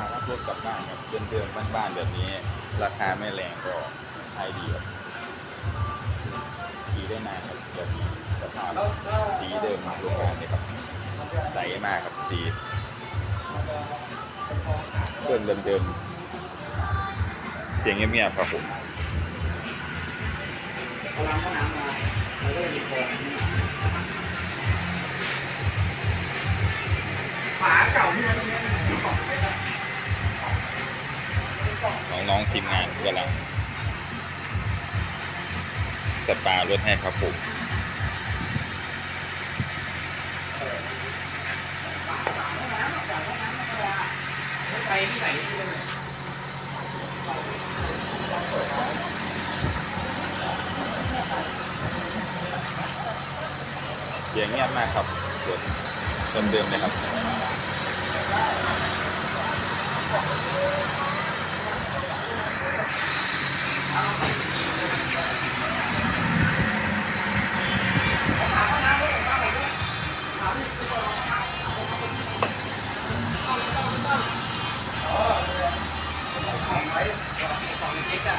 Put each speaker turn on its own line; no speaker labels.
านๆครับเดิมๆบ้านๆแบบนี้ ราคาไม่แรงก็ใช้ดีครับขี่ได้นานครับแบบนี้สภาพสีเดิมโรงงานเลยครับใสมากครับสีเครื่องเดิมๆเสียงเงียบๆครับผม
พอล้างห้องน้ำมามันก็จะมีโครงขึ้นมาฝาเก่าที่มัน น้อง
ๆทีมงานกำลังสปารถให้ครับผม
องน้ำฝางน้ำธรรมดาไปที่ไหนที่เลย
เสียงเงียบมากครับรถเดิมๆเลยครับ ของเล็กอะ